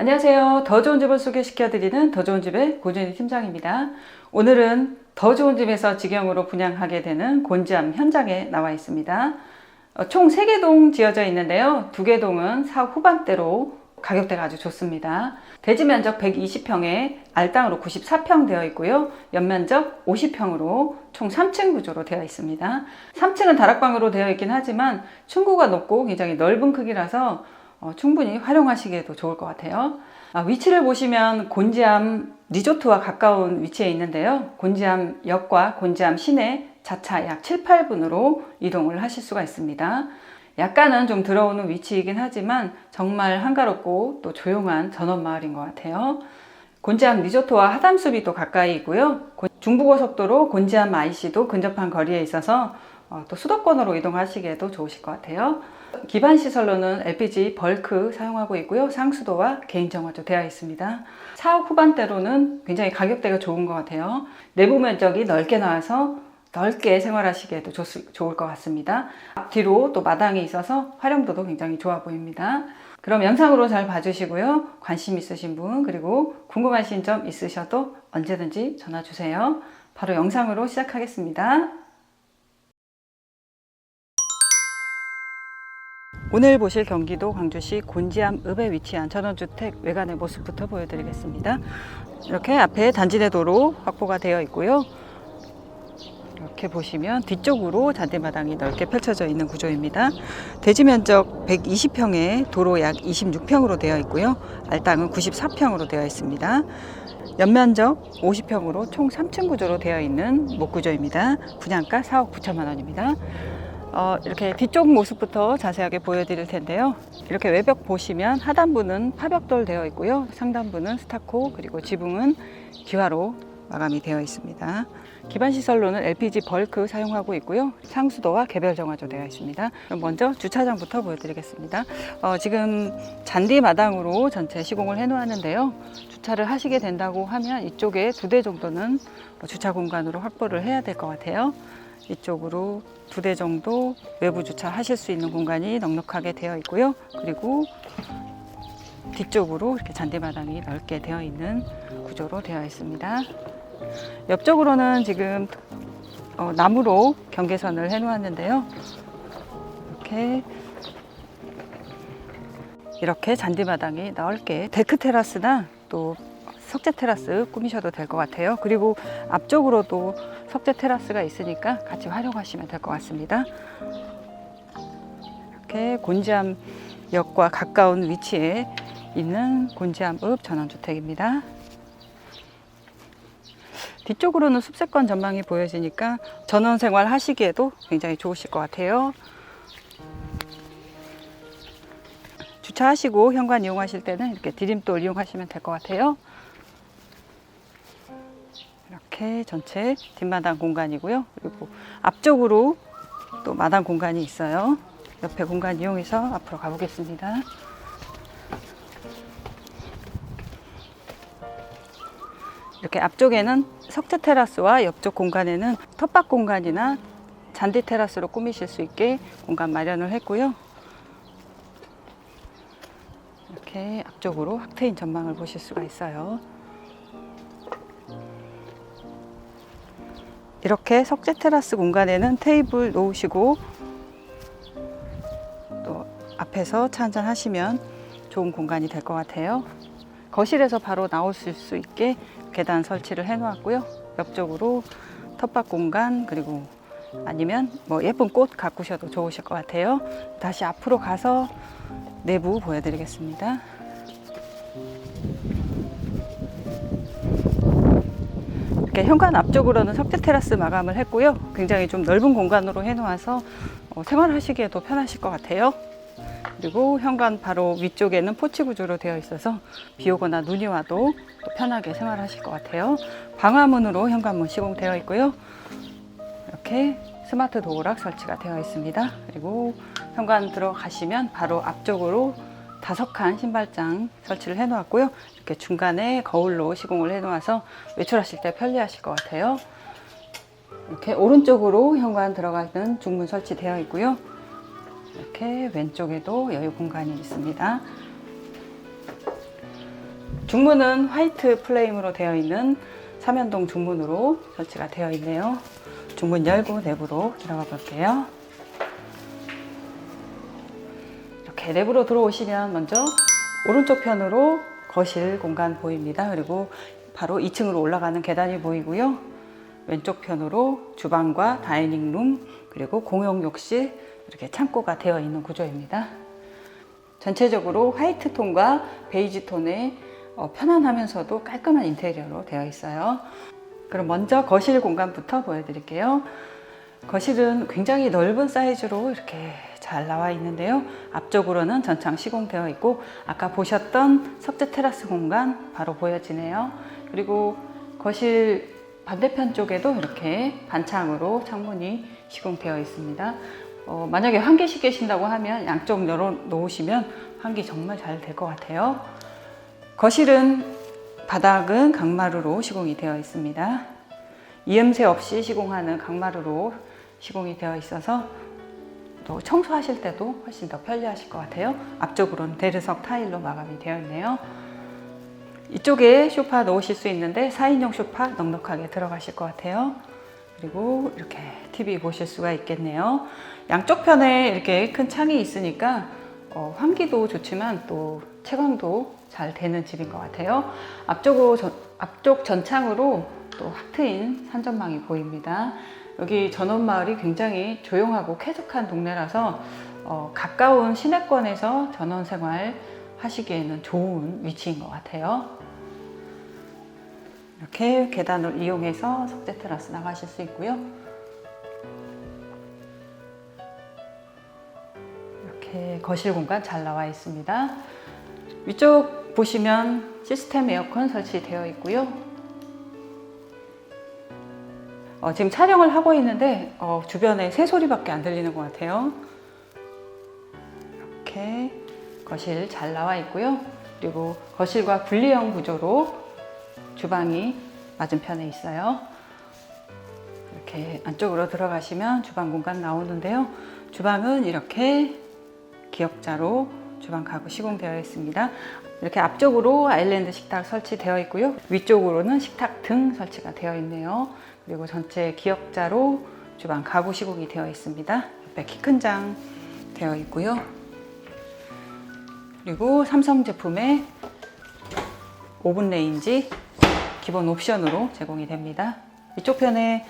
안녕하세요. 더 좋은 집을 소개시켜드리는 더 좋은 집의 고준희 팀장입니다. 오늘은 더 좋은 집에서 직영으로 분양하게 되는 곤지암 현장에 나와 있습니다. 어, 총 3개 동 지어져 있는데요. 2개 동은 사업 후반대로 가격대가 아주 좋습니다. 대지 면적 120평에 알땅으로 94평 되어 있고요. 연면적 50평으로 총 3층 구조로 되어 있습니다. 3층은 다락방으로 되어 있긴 하지만 층고가 높고 굉장히 넓은 크기라서 어, 충분히 활용하시기에도 좋을 것 같아요. 아, 위치를 보시면 곤지암 리조트와 가까운 위치에 있는데요. 곤지암 역과 곤지암 시내 자차 약 7, 8분으로 이동을 하실 수가 있습니다. 약간은 좀 들어오는 위치이긴 하지만 정말 한가롭고 또 조용한 전원 마을인 것 같아요. 곤지암 리조트와 하담숲이 또 가까이 있고요. 곤- 중부고속도로 곤지암 IC도 근접한 거리에 있어서 어, 또 수도권으로 이동하시기에도 좋으실 것 같아요. 기반 시설로는 LPG 벌크 사용하고 있고요. 상수도와 개인 정화도 되어 있습니다. 사업 후반대로는 굉장히 가격대가 좋은 것 같아요. 내부 면적이 넓게 나와서 넓게 생활하시기에도 좋, 좋을 것 같습니다. 앞뒤로 또 마당이 있어서 활용도도 굉장히 좋아 보입니다. 그럼 영상으로 잘 봐주시고요. 관심 있으신 분 그리고 궁금하신 점 있으셔도 언제든지 전화 주세요. 바로 영상으로 시작하겠습니다. 오늘 보실 경기도 광주시 곤지암 읍에 위치한 전원주택 외관의 모습부터 보여드리겠습니다. 이렇게 앞에 단지대 도로 확보가 되어 있고요. 이렇게 보시면 뒤쪽으로 잔디마당이 넓게 펼쳐져 있는 구조입니다. 대지 면적 120평에 도로 약 26평으로 되어 있고요. 알땅은 94평으로 되어 있습니다. 연면적 50평으로 총 3층 구조로 되어 있는 목구조입니다. 분양가 4억 9천만 원입니다. 어, 이렇게 뒤쪽 모습부터 자세하게 보여드릴 텐데요. 이렇게 외벽 보시면 하단부는 파벽돌 되어 있고요. 상단부는 스타코 그리고 지붕은 기와로 마감이 되어 있습니다. 기반 시설로는 LPG 벌크 사용하고 있고요. 상수도와 개별 정화조 되어 있습니다. 그럼 먼저 주차장부터 보여드리겠습니다. 어, 지금 잔디 마당으로 전체 시공을 해놓았는데요. 주차를 하시게 된다고 하면 이쪽에 두 대 정도는 뭐 주차 공간으로 확보를 해야 될 것 같아요. 이쪽으로 두 대 정도 외부 주차하실 수 있는 공간이 넉넉하게 되어 있고요. 그리고 뒤쪽으로 이렇게 잔디마당이 넓게 되어 있는 구조로 되어 있습니다. 옆쪽으로는 지금 어, 나무로 경계선을 해 놓았는데요. 이렇게 이렇게 잔디마당이 넓게 데크 테라스나 또 석재 테라스 꾸미셔도 될 것 같아요. 그리고 앞쪽으로도 석재 테라스가 있으니까 같이 활용하시면 될 것 같습니다. 이렇게 곤지암 역과 가까운 위치에 있는 곤지암읍 전원주택입니다. 뒤쪽으로는 숲세권 전망이 보여지니까 전원 생활 하시기에도 굉장히 좋으실 것 같아요. 주차하시고 현관 이용하실 때는 이렇게 디딤돌 이용하시면 될 것 같아요. 이렇게 전체 뒷마당 공간이고요. 그리고 앞쪽으로 또 마당 공간이 있어요. 옆에 공간 이용해서 앞으로 가보겠습니다. 이렇게 앞쪽에는 석재 테라스와 옆쪽 공간에는 텃밭 공간이나 잔디 테라스로 꾸미실 수 있게 공간 마련을 했고요. 이렇게 앞쪽으로 확 트인 전망을 보실 수가 있어요. 이렇게 석재 테라스 공간에는 테이블 놓으시고 또 앞에서 차 한잔 하시면 좋은 공간이 될 것 같아요. 거실에서 바로 나오실 수 있게 계단 설치를 해 놓았고요. 옆쪽으로 텃밭 공간 그리고 아니면 뭐 예쁜 꽃 가꾸셔도 좋으실 것 같아요. 다시 앞으로 가서 내부 보여드리겠습니다. 이렇게 현관 앞쪽으로는 석재 테라스 마감을 했고요. 굉장히 좀 넓은 공간으로 해놓아서 어, 생활하시기에도 편하실 것 같아요. 그리고 현관 바로 위쪽에는 포치 구조로 되어 있어서 비 오거나 눈이 와도 또 편하게 생활하실 것 같아요. 방화문으로 현관문 시공되어 있고요. 이렇게 스마트 도어락 설치가 되어 있습니다. 그리고 현관 들어가시면 바로 앞쪽으로 다섯 칸 신발장 설치를 해 놓았고요. 이렇게 중간에 거울로 시공을 해 놓아서 외출하실 때 편리하실 것 같아요. 이렇게 오른쪽으로 현관 들어가는 중문 설치되어 있고요. 이렇게 왼쪽에도 여유 공간이 있습니다. 중문은 화이트 플레임으로 되어 있는 삼연동 중문으로 설치가 되어 있네요. 중문 열고 내부로 들어가 볼게요. 내부로 들어오시면 먼저 오른쪽 편으로 거실 공간 보입니다. 그리고 바로 2층으로 올라가는 계단이 보이고요. 왼쪽 편으로 주방과 다이닝룸 그리고 공용 욕실 이렇게 창고가 되어 있는 구조입니다. 전체적으로 화이트 톤과 베이지 톤의 어, 편안하면서도 깔끔한 인테리어로 되어 있어요. 그럼 먼저 거실 공간부터 보여드릴게요. 거실은 굉장히 넓은 사이즈로 이렇게 잘 나와 있는데요. 앞쪽으로는 전창 시공되어 있고 아까 보셨던 석재 테라스 공간 바로 보여지네요. 그리고 거실 반대편 쪽에도 이렇게 반창으로 창문이 시공되어 있습니다. 어, 만약에 환기식 계신다고 하면 양쪽 열어 놓으시면 환기 정말 잘 될 것 같아요. 거실은 바닥은 강마루로 시공이 되어 있습니다. 이음새 없이 시공하는 강마루로 시공이 되어 있어서 또 청소하실 때도 훨씬 더 편리하실 것 같아요. 앞쪽으로는 대리석 타일로 마감이 되어 있네요. 이쪽에 쇼파 놓으실 수 있는데 4인용 쇼파 넉넉하게 들어가실 것 같아요. 그리고 이렇게 TV 보실 수가 있겠네요. 양쪽 편에 이렇게 큰 창이 있으니까 어, 환기도 좋지만 또 채광도 잘 되는 집인 것 같아요. 앞쪽으로 전- 앞쪽 전창으로 또 확 트인 산전망이 보입니다. 여기 전원마을이 굉장히 조용하고 쾌적한 동네라서 어, 가까운 시내권에서 전원 생활 하시기에는 좋은 위치인 것 같아요. 이렇게 계단을 이용해서 석재 테라스 나가실 수 있고요. 이렇게 거실 공간 잘 나와 있습니다. 위쪽 보시면 시스템 에어컨 설치되어 있고요. 어, 지금 촬영을 하고 있는데 어, 주변에 새소리밖에 안 들리는 것 같아요. 이렇게 거실 잘 나와 있고요. 그리고 거실과 분리형 구조로 주방이 맞은편에 있어요. 이렇게 안쪽으로 들어가시면 주방 공간 나오는데요. 주방은 이렇게 기역자로 주방 가구 시공되어 있습니다. 이렇게 앞쪽으로 아일랜드 식탁 설치되어 있고요. 위쪽으로는 식탁 등 설치가 되어 있네요. 그리고 전체 기역자로 주방 가구 시공이 되어 있습니다. 옆에 키 큰 장 되어 있고요. 그리고 삼성 제품의 오븐 레인지 기본 옵션으로 제공이 됩니다. 이쪽 편에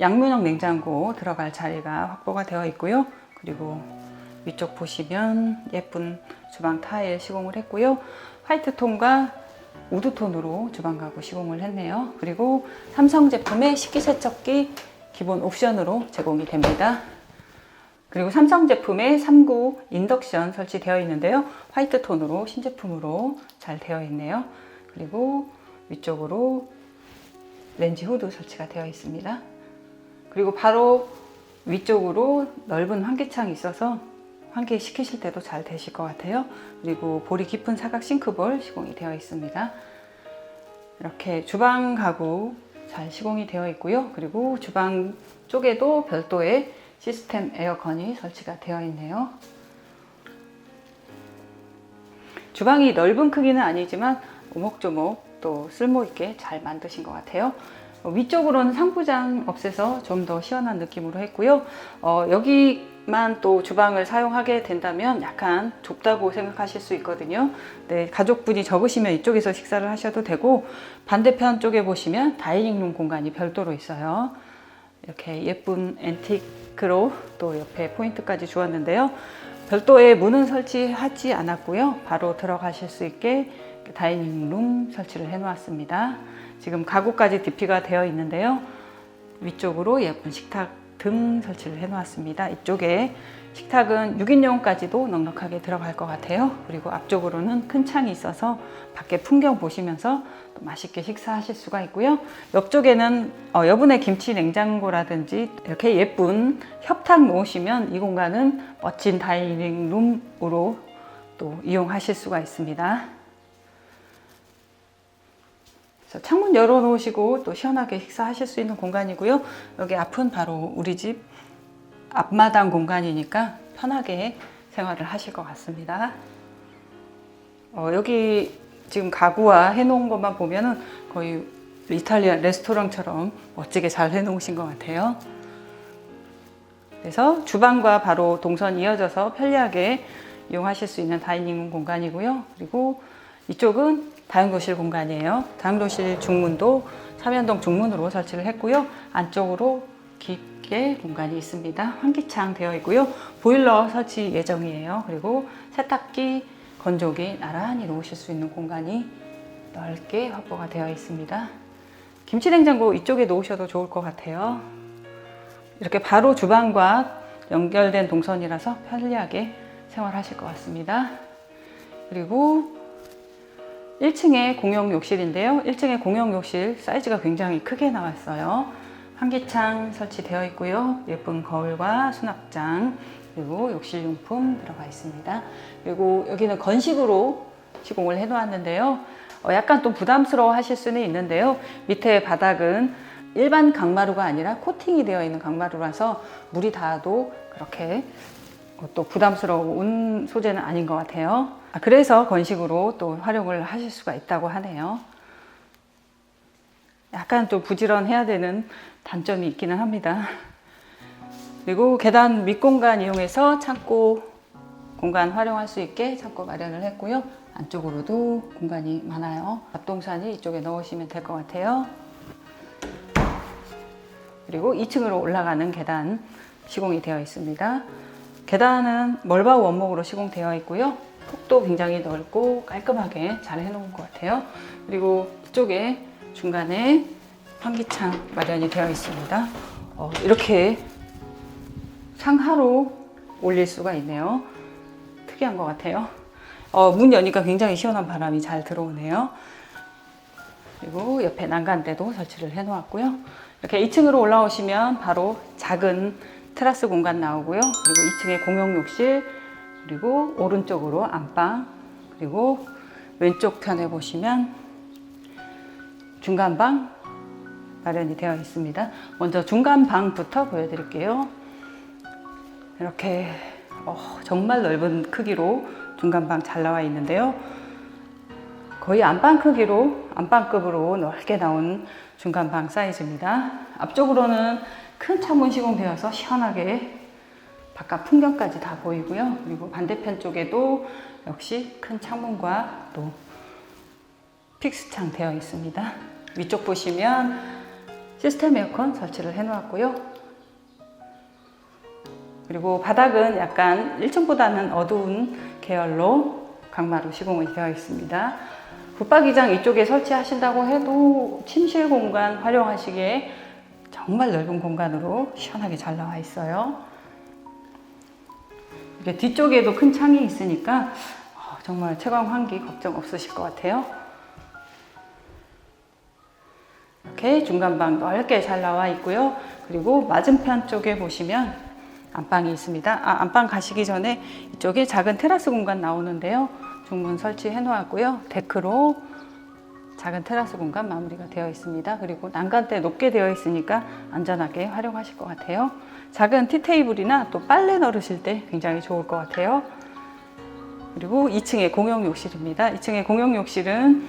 양문형 냉장고 들어갈 자리가 확보가 되어 있고요. 그리고 위쪽 보시면 예쁜 주방 타일 시공을 했고요. 화이트 톤과 우드 톤으로 주방 가구 시공을 했네요. 그리고 삼성 제품의 식기세척기 기본 옵션으로 제공이 됩니다. 그리고 삼성 제품의 3구 인덕션 설치되어 있는데요. 화이트 톤으로 신제품으로 잘 되어 있네요. 그리고 위쪽으로 렌지 후드 설치가 되어 있습니다. 그리고 바로 위쪽으로 넓은 환기창이 있어서 환기 시키실 때도 잘 되실 것 같아요. 그리고 볼이 깊은 사각 싱크볼 시공이 되어 있습니다. 이렇게 주방 가구 잘 시공이 되어 있고요. 그리고 주방 쪽에도 별도의 시스템 에어컨이 설치가 되어 있네요. 주방이 넓은 크기는 아니지만 오목조목 또 쓸모 있게 잘 만드신 것 같아요. 어, 위쪽으로는 상부장 없애서 좀 더 시원한 느낌으로 했고요. 어, 여기만 또 주방을 사용하게 된다면 약간 좁다고 생각하실 수 있거든요. 네, 가족분이 적으시면 이쪽에서 식사를 하셔도 되고 반대편 쪽에 보시면 다이닝룸 공간이 별도로 있어요. 이렇게 예쁜 앤틱으로 또 옆에 포인트까지 주었는데요. 별도의 문은 설치하지 않았고요. 바로 들어가실 수 있게 다이닝룸 설치를 해 놓았습니다. 지금 가구까지 DP가 되어 있는데요. 위쪽으로 예쁜 식탁 등 설치를 해 놓았습니다. 이쪽에 식탁은 6인용까지도 넉넉하게 들어갈 것 같아요. 그리고 앞쪽으로는 큰 창이 있어서 밖에 풍경 보시면서 또 맛있게 식사하실 수가 있고요. 옆쪽에는 어, 여분의 김치 냉장고라든지 이렇게 예쁜 협탁 놓으시면 이 공간은 멋진 다이닝 룸으로 또 이용하실 수가 있습니다. 창문 열어 놓으시고 또 시원하게 식사하실 수 있는 공간이고요. 여기 앞은 바로 우리 집 앞마당 공간이니까 편하게 생활을 하실 것 같습니다. 어, 여기 지금 가구와 해놓은 것만 보면은 거의 이탈리아 레스토랑처럼 멋지게 잘 해놓으신 것 같아요. 그래서 주방과 바로 동선 이어져서 편리하게 이용하실 수 있는 다이닝 공간이고요. 그리고 이쪽은 다용도실 공간이에요. 다용도실 중문도 삼연동 중문으로 설치를 했고요. 안쪽으로 깊게 공간이 있습니다. 환기창 되어 있고요. 보일러 설치 예정이에요. 그리고 세탁기, 건조기 나란히 놓으실 수 있는 공간이 넓게 확보가 되어 있습니다. 김치냉장고 이쪽에 놓으셔도 좋을 것 같아요. 이렇게 바로 주방과 연결된 동선이라서 편리하게 생활하실 것 같습니다. 그리고 1층에 공용 욕실인데요. 1층에 공용 욕실 사이즈가 굉장히 크게 나왔어요. 환기창 설치되어 있고요. 예쁜 거울과 수납장 그리고 욕실 용품 들어가 있습니다. 그리고 여기는 건식으로 시공을 해 놓았는데요. 어, 약간 좀 부담스러워 하실 수는 있는데요. 밑에 바닥은 일반 강마루가 아니라 코팅이 되어 있는 강마루라서 물이 닿아도 그렇게 또 부담스러운 소재는 아닌 것 같아요. 아, 그래서 건식으로 또 활용을 하실 수가 있다고 하네요. 약간 좀 부지런해야 되는 단점이 있기는 합니다. 그리고 계단 밑공간 이용해서 창고 공간 활용할 수 있게 창고 마련을 했고요. 안쪽으로도 공간이 많아요. 앞동산이 이쪽에 넣으시면 될 것 같아요. 그리고 2층으로 올라가는 계단 시공이 되어 있습니다. 계단은 멀바우 원목으로 시공되어 있고요. 폭도 굉장히 넓고 깔끔하게 잘 해놓은 것 같아요. 그리고 이쪽에 중간에 환기창 마련이 되어 있습니다. 어, 이렇게 상하로 올릴 수가 있네요. 특이한 것 같아요. 어, 문 여니까 굉장히 시원한 바람이 잘 들어오네요. 그리고 옆에 난간대도 설치를 해 놓았고요. 이렇게 2층으로 올라오시면 바로 작은 테라스 공간 나오고요. 그리고 2층에 공용 욕실, 그리고 오른쪽으로 안방, 그리고 왼쪽 편에 보시면 중간방 마련이 되어 있습니다. 먼저 중간방부터 보여드릴게요. 이렇게 어, 정말 넓은 크기로 중간방 잘 나와 있는데요. 거의 안방 크기로 안방급으로 넓게 나온 중간방 사이즈입니다. 앞쪽으로는 큰 창문 시공되어서 시원하게 바깥 풍경까지 다 보이고요. 그리고 반대편 쪽에도 역시 큰 창문과 또 픽스창 되어 있습니다. 위쪽 보시면 시스템 에어컨 설치를 해 놓았고요. 그리고 바닥은 약간 1층보다는 어두운 계열로 강마루 시공이 되어 있습니다. 붙박이장 이쪽에 설치하신다고 해도 침실 공간 활용하시기에 정말 넓은 공간으로 시원하게 잘 나와 있어요. 뒤쪽에도 큰 창이 있으니까 어, 정말 채광 환기 걱정 없으실 것 같아요. 이렇게 중간방 넓게 잘 나와 있고요. 그리고 맞은편 쪽에 보시면 안방이 있습니다. 아, 안방 가시기 전에 이쪽에 작은 테라스 공간 나오는데요. 중문 설치해 놓았고요. 데크로 작은 테라스 공간 마무리가 되어 있습니다. 그리고 난간대 높게 되어 있으니까 안전하게 활용하실 것 같아요. 작은 티테이블이나 또 빨래 널으실 때 굉장히 좋을 것 같아요. 그리고 2층에 공용 욕실입니다. 2층에 공용 욕실은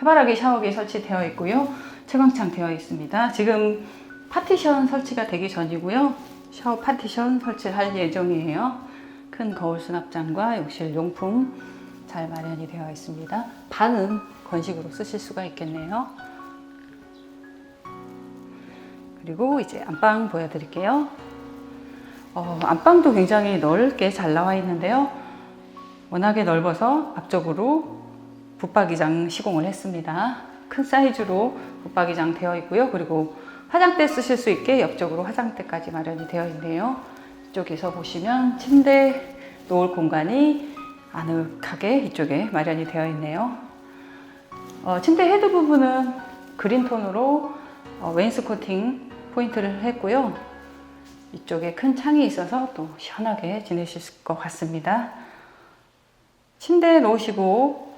해바라기 샤워기 설치되어 있고요. 채광창 되어 있습니다. 지금 파티션 설치가 되기 전이고요. 샤워 파티션 설치할 예정이에요. 큰 거울 수납장과 욕실 용품 잘 마련이 되어 있습니다. 반은 건식으로 쓰실 수가 있겠네요. 그리고 이제 안방 보여드릴게요. 어, 안방도 굉장히 넓게 잘 나와 있는데요. 워낙에 넓어서 앞쪽으로 붙박이장 시공을 했습니다. 큰 사이즈로 붙박이장 되어 있고요. 그리고 화장대 쓰실 수 있게 옆쪽으로 화장대까지 마련이 되어 있네요. 이쪽에서 보시면 침대 놓을 공간이 아늑하게 이쪽에 마련이 되어 있네요. 어, 침대 헤드 부분은 그린톤으로 어, 웨인스코팅 포인트를 했고요. 이쪽에 큰 창이 있어서 또 시원하게 지내실 것 같습니다. 침대에 놓으시고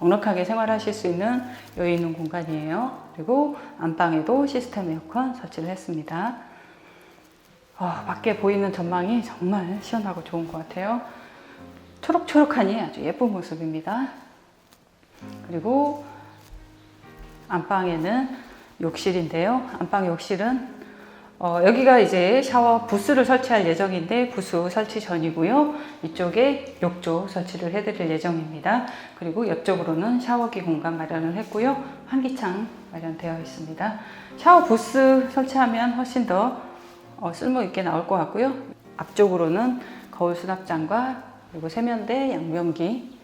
넉넉하게 생활하실 수 있는 여유 있는 공간이에요. 그리고 안방에도 시스템 에어컨 설치를 했습니다. 어, 밖에 보이는 전망이 정말 시원하고 좋은 것 같아요. 초록초록하니 아주 예쁜 모습입니다. 그리고 안방에는 욕실인데요. 안방 욕실은 어, 여기가 이제 샤워 부스를 설치할 예정인데 부스 설치 전이고요. 이쪽에 욕조 설치를 해드릴 예정입니다. 그리고 옆쪽으로는 샤워기 공간 마련을 했고요. 환기창 마련되어 있습니다. 샤워 부스 설치하면 훨씬 더 어, 쓸모 있게 나올 것 같고요. 앞쪽으로는 거울 수납장과 그리고 세면대, 양변기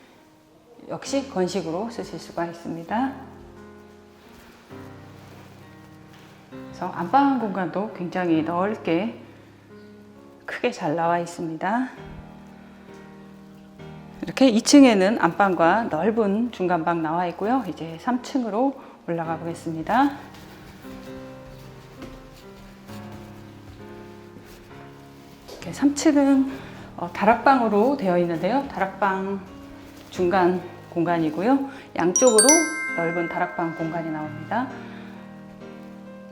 역시 건식으로 쓰실 수가 있습니다. 그래서 안방 공간도 굉장히 넓게 크게 잘 나와 있습니다. 이렇게 2층에는 안방과 넓은 중간방 나와 있고요. 이제 3층으로 올라가 보겠습니다. 이렇게 3층은 어, 다락방으로 되어 있는데요. 다락방 중간 공간이고요. 양쪽으로 넓은 다락방 공간이 나옵니다.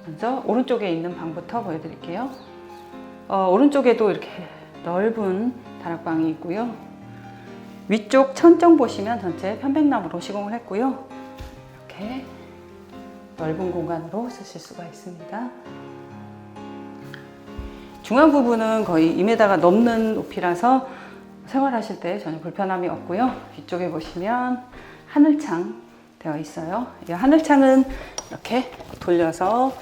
먼저 오른쪽에 있는 방부터 보여드릴게요. 어, 오른쪽에도 이렇게 넓은 다락방이 있고요. 위쪽 천정 보시면 전체 편백나무로 시공을 했고요. 이렇게 넓은 공간으로 쓰실 수가 있습니다. 중앙 부분은 거의 2m가 넘는 높이라서 생활하실 때 전혀 불편함이 없고요. 뒤쪽에 보시면 하늘창 되어 있어요. 이 하늘창은 이렇게 돌려서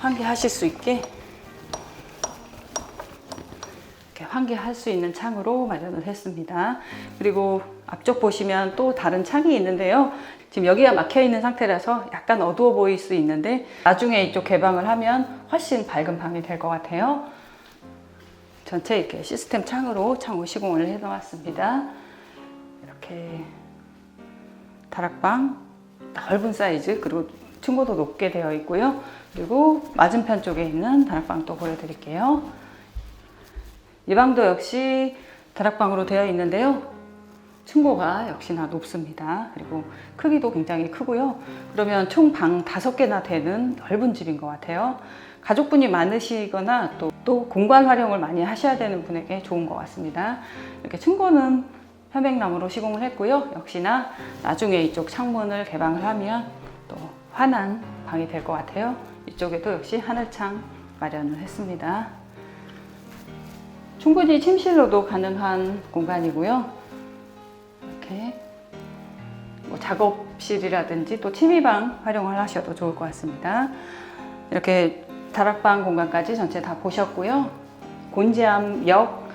환기하실 수 있게 이렇게 환기할 수 있는 창으로 마련을 했습니다. 그리고 앞쪽 보시면 또 다른 창이 있는데요. 지금 여기가 막혀 있는 상태라서 약간 어두워 보일 수 있는데 나중에 이쪽 개방을 하면 훨씬 밝은 방이 될 것 같아요. 전체 이렇게 시스템 창으로 창호 시공을 해 놓았습니다. 이렇게 다락방 넓은 사이즈 그리고 층고도 높게 되어 있고요. 그리고 맞은편 쪽에 있는 다락방 또 보여드릴게요. 이 방도 역시 다락방으로 되어 있는데요. 층고가 역시나 높습니다. 그리고 크기도 굉장히 크고요. 그러면 총 방 다섯 개나 되는 넓은 집인 것 같아요. 가족분이 많으시거나 또, 또 공간 활용을 많이 하셔야 되는 분에게 좋은 것 같습니다. 이렇게 층고는 편백나무로 시공을 했고요. 역시나 나중에 이쪽 창문을 개방을 하면 또 환한 방이 될 것 같아요. 이쪽에도 역시 하늘창 마련을 했습니다. 충분히 침실로도 가능한 공간이고요. 이렇게 뭐 작업실이라든지 또 취미방 활용을 하셔도 좋을 것 같습니다. 이렇게 다락방 공간까지 전체 다 보셨고요. 곤지암역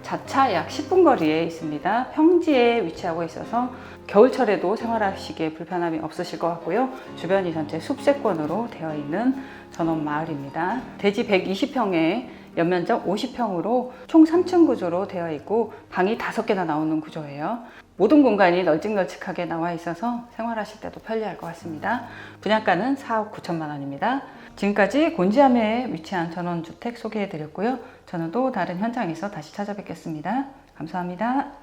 자차 약 10분 거리에 있습니다. 평지에 위치하고 있어서 겨울철에도 생활하시기에 불편함이 없으실 것 같고요. 주변이 전체 숲세권으로 되어 있는 전원 마을입니다. 대지 120평에 연면적 50평으로 총 3층 구조로 되어 있고 방이 5개나 나오는 구조예요. 모든 공간이 널찍널찍하게 나와 있어서 생활하실 때도 편리할 것 같습니다. 분양가는 4억 9천만 원입니다. 지금까지 곤지암에 위치한 전원주택 소개해 드렸고요. 저는 또 다른 현장에서 다시 찾아뵙겠습니다. 감사합니다.